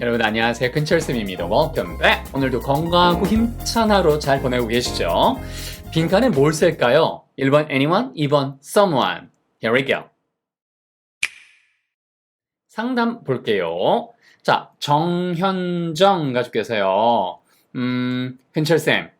여러분 안녕하세요. 근철쌤입니다. back 오늘도 건강하고 힘찬 하루 잘 보내고 계시죠? 빈칸에 뭘 쓸까요? 1번 anyone, 2번 someone. Here we go. 상담 볼게요. 자 정현정 가족께서요. 음 근철쌤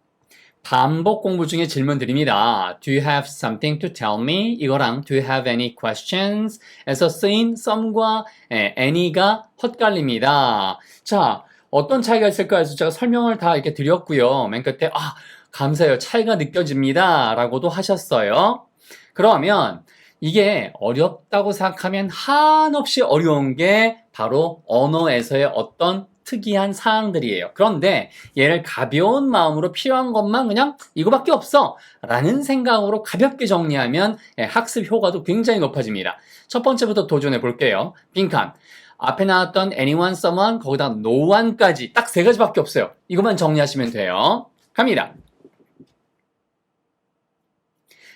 반복 공부 중에 질문 드립니다. Do you have something to tell me? 이거랑 Do you have any questions? 에서 쓰인 some과 예, any가 헛갈립니다. 자, 어떤 차이가 있을까 해서 제가 설명을 다 이렇게 드렸고요. 맨 끝에 아, 감사해요. 차이가 느껴집니다. 라고도 하셨어요. 그러면 이게 어렵다고 생각하면 한없이 어려운 게 바로 언어에서의 어떤 특이한 사항들이에요. 그런데 얘를 가벼운 마음으로 필요한 것만 그냥 이거밖에 없어 라는 생각으로 가볍게 정리하면 예, 학습 효과도 굉장히 높아집니다. 첫 번째부터 도전해 볼게요. 빈칸. 앞에 나왔던 anyone, someone, 거기다 no one까지 딱 세 가지밖에 없어요. 이것만 정리하시면 돼요. 갑니다.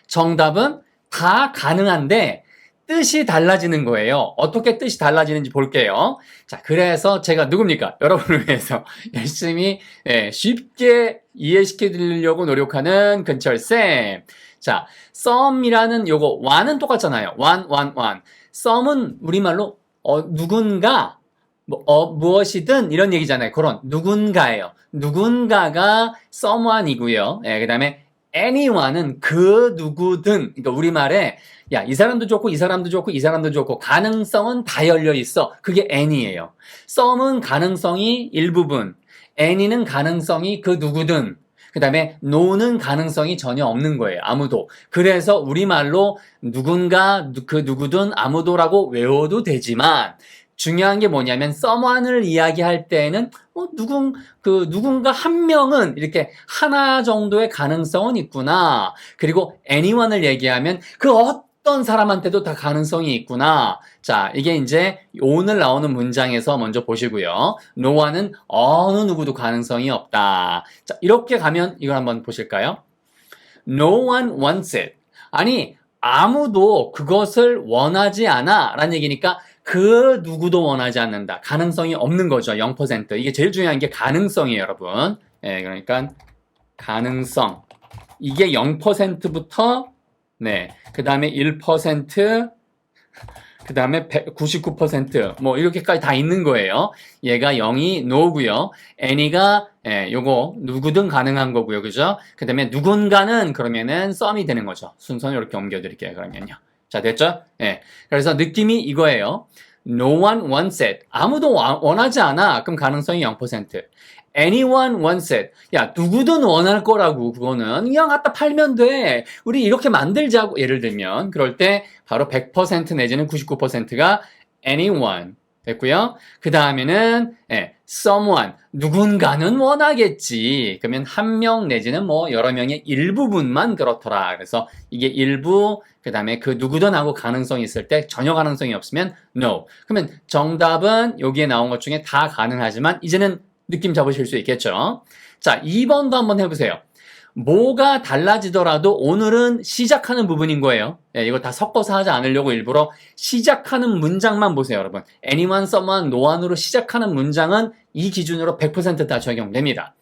정답은 다 가능한데 뜻이 달라지는 거예요. 어떻게 뜻이 달라지는지 볼게요. 자, 그래서 제가 누굽니까? 여러분을 위해서 열심히 예, 쉽게 이해시켜 드리려고 노력하는 근철쌤. 자, 썸이라는 요거 완은 똑같잖아요. 완, 완, 완. 썸은 우리말로 어, 누군가 뭐, 어, 무엇이든 이런 얘기잖아요. 그런 누군가예요. 누군가가 someone이고요. 예, 그 다음에 anyone은 그 누구든 그러니까 우리말에 야, 이 사람도 좋고 이 사람도 좋고 이 사람도 좋고 가능성은 다 열려 있어. 그게 any예요. some은 가능성이 일부분, any는 가능성이 그 누구든 그 다음에 no는 가능성이 전혀 없는 거예요. 아무도. 그래서 우리말로 누군가 그 누구든 아무도라고 외워도 되지만 중요한 게 뭐냐면 someone을 이야기할 때에는 어, 누군 그 누군가 한 명은 이렇게 하나 정도의 가능성은 있구나. 그리고 anyone을 얘기하면 그 어떤 사람한테도 다 가능성이 있구나. 자, 이게 이제 오늘 나오는 문장에서 먼저 보시고요. no one은 어느 누구도 가능성이 없다. 자, 이렇게 가면 이걸 한번 보실까요? No one wants it. 아니, 아무도 그것을 원하지 않아. 라는 얘기니까 그 누구도 원하지 않는다. 가능성이 없는 거죠. 0%. 이게 제일 중요한 게 가능성이에요, 여러분. 예, 그러니까 가능성. 이게 0%부터 네. 그다음에 1%, 그 다음에 99%뭐 이렇게까지 다 있는 거예요. 얘가 0이 no고요. any가 예, 요거 누구든 가능한 거고요. 그죠? 그 다음에 누군가는 그러면은 썸이 되는 거죠. 순서는 이렇게 옮겨 드릴게요. 그러면요. 자, 됐죠? 예. 그래서 느낌이 이거예요. No one wants it. 아무도 와- 원하지 않아. 그럼 가능성이 0%. Anyone wants it. 야, 누구든 원할 거라고, 그거는. 그냥 갖다 팔면 돼. 우리 이렇게 만들자고. 예를 들면. 그럴 때 바로 100% 내지는 99%가 anyone. 됐고요. 그 다음에는 예, someone 누군가는 원하겠지. 그러면 한 명 내지는 뭐 여러 명의 일부분만 그렇더라. 그래서 이게 일부 그 다음에 그 누구든 하고 가능성이 있을 때 전혀 가능성이 없으면 no. 그러면 정답은 여기에 나온 것 중에 다 가능하지만 이제는 느낌 잡으실 수 있겠죠. 자, 2번도 한번 해보세요. 뭐가 달라지더라도 오늘은 시작하는 부분인 거예요. 예, 이거 다 섞어서 하지 않으려고 일부러 시작하는 문장만 보세요, 여러분. anyone, someone, no one으로 시작하는 문장은 이 기준으로 100%다 적용됩니다.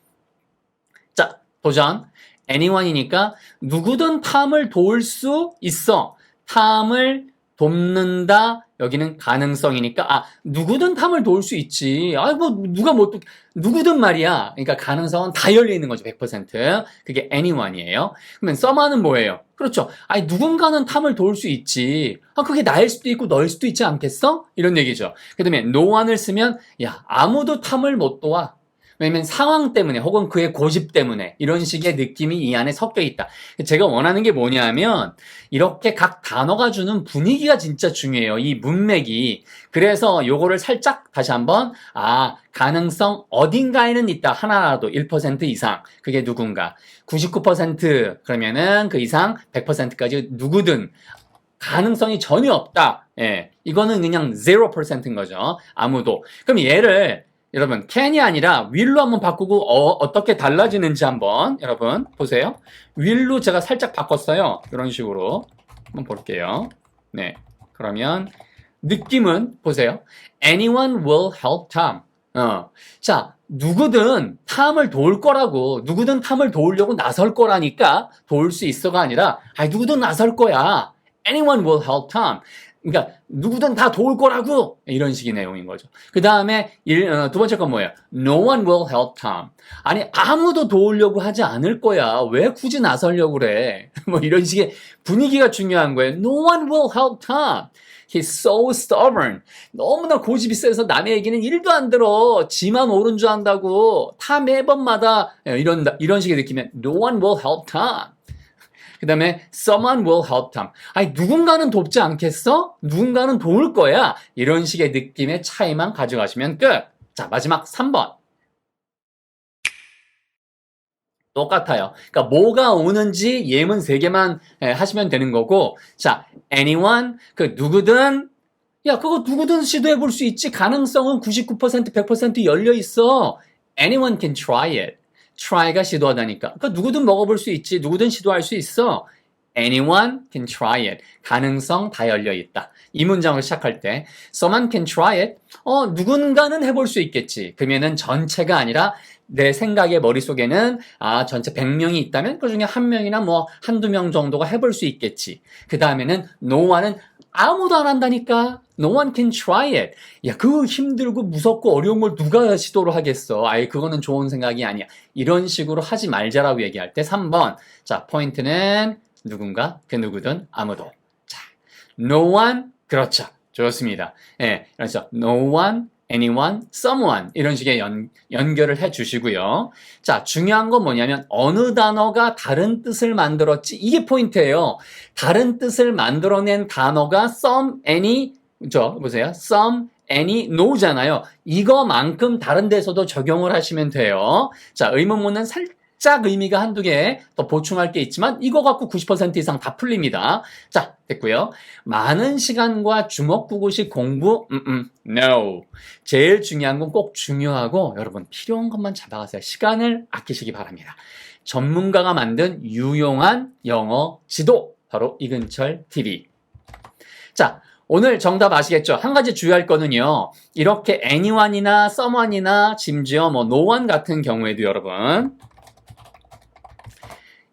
자, 도전. anyone이니까 누구든 탐을 도울 수 있어. 탐을 돕는다. 여기는 가능성이니까 아 누구든 탐을 도울 수 있지. 아 뭐 누가 뭐 또- 누구든 말이야. 그러니까 가능성은 다 열려 있는 거죠. 100%. 그게 anyone이에요. 그러면 someone은 뭐예요? 그렇죠. 아니 누군가는 탐을 도울 수 있지. 아 그게 나일 수도 있고 너일 수도 있지 않겠어? 이런 얘기죠. 그다음에 no one을 쓰면 야 아무도 탐을 못 도와. 왜냐면 상황 때문에 혹은 그의 고집 때문에 이런 식의 느낌이 이 안에 섞여 있다. 제가 원하는 게 뭐냐면 이렇게 각 단어가 주는 분위기가 진짜 중요해요. 이 문맥이. 그래서 요거를 살짝 다시 한번 아 가능성 어딘가에는 있다. 하나라도 1% 이상. 그게 누군가. 99% 그러면은 그 이상 100%까지 누구든 가능성이 전혀 없다. 예. 이거는 그냥 0%인 거죠. 아무도. 그럼 얘를 여러분 can이 아니라 will로 한번 바꾸고 어, 떻게 달라지는지 한번 여러분 보세요. will로 제가 살짝 바꿨어요. 이런 식으로 한번 볼게요. 네. 그러면 느낌은 보세요. Anyone will help Tom. 어. 자, 누구든 탐을 도울 거라고, 누구든 탐을 도우려고 나설 거라니까 도울 수 있어가 아니라, 아, 누구든 나설 거야. Anyone will help Tom. 그러니까 누구든 다 도울 거라고 이런 식의 내용인 거죠. 그 다음에 두 번째 건 뭐예요? No one will help Tom. 아니 아무도 도우려고 하지 않을 거야. 왜 굳이 나서려고 그래? 뭐 이런 식의 분위기가 중요한 거예요. No one will help Tom. He's so stubborn. 너무나 고집이 세서 남의 얘기는 일도 안 들어. 지만 옳은 줄 안다고. 다 매번마다 이런 이런 식의 느낌에 No one will help Tom. 그 다음에 someone will help them. 아니 누군가는 돕지 않겠어? 누군가는 도울 거야. 이런 식의 느낌의 차이만 가져가시면 끝. 자 마지막 3번. 똑같아요. 그러니까 뭐가 오는지 예문 3개만 하시면 되는 거고 자 anyone 그 누구든 야 그거 누구든 시도해 볼 수 있지 가능성은 99% 100% 열려 있어. anyone can try it. Try가 시도하다니까. 그러니까 누구든 먹어볼 수 있지. 누구든 시도할 수 있어. Anyone can try it. 가능성 다 열려 있다. 이 문장을 시작할 때 someone can try it. 어, 누군가는 해볼 수 있겠지. 그러면은 전체가 아니라 내 생각의 머릿속에는 아, 전체 100명이 있다면 그 중에 한 명이나 뭐 한두 명 정도가 해볼 수 있겠지. 그 다음에는 no one은 아무도 안 한다니까. No one can try it. 야, 그거 힘들고 무섭고 어려운 걸 누가 시도를 하겠어. 아예 그거는 좋은 생각이 아니야. 이런 식으로 하지 말자라고 얘기할 때 3번. 자, 포인트는 누군가, 그 누구든 아무도. 자, no one. 그렇죠. 좋습니다. 예, 그래서 no one, anyone, someone 이런 식의 연, 연결을 해 주시고요. 자, 중요한 건 뭐냐면 어느 단어가 다른 뜻을 만들었지 이게 포인트예요. 다른 뜻을 만들어낸 단어가 some, any, 저 보세요. some, any, no잖아요. 이거만큼 다른 데서도 적용을 하시면 돼요. 자, 의문문은 살짝 살짝 의미가 한두 개 더 보충할 게 있지만 이거 갖고 90% 이상 다 풀립니다. 자, 됐고요. 많은 시간과 주먹구구식 공부, 음, 음, no. 제일 중요한 건 꼭 중요하고 여러분 필요한 것만 잡아가세요. 시간을 아끼시기 바랍니다. 전문가가 만든 유용한 영어 지도, 바로 이근철 TV. 자, 오늘 정답 아시겠죠? 한 가지 주의할 거는요. 이렇게 anyone이나 someone이나 심지어 뭐 no one 같은 경우에도 여러분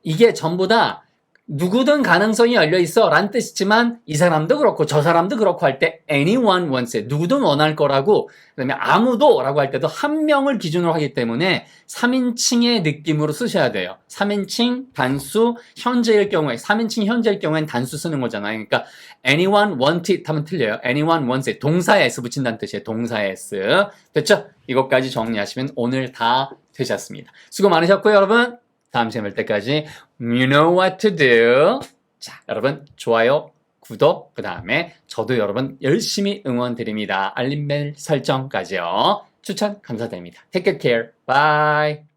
이게 전부 다 누구든 가능성이 열려 있어 라는 뜻이지만 이 사람도 그렇고 저 사람도 그렇고 할 때 anyone wants it 누구든 원할 거라고 그다음에 아무도 라고 할 때도 한 명을 기준으로 하기 때문에 3인칭의 느낌으로 쓰셔야 돼요. 3인칭 단수 현재일 경우에 3인칭 현재일 경우엔 단수 쓰는 거잖아요. 그러니까 anyone want it 하면 틀려요. anyone wants it. 동사에 s 붙인다는 뜻이에요. 동사에 s. 됐죠? 이것까지 정리하시면 오늘 다 되셨습니다. 수고 많으셨고요 여러분 다음 시간에 뵐 때까지 you know what to do. 자, 여러분 좋아요, 구독, 그 다음에 저도 여러분 열심히 응원 드립니다. 알림벨 설정까지요. 추천 감사드립니다. Take good care. Bye.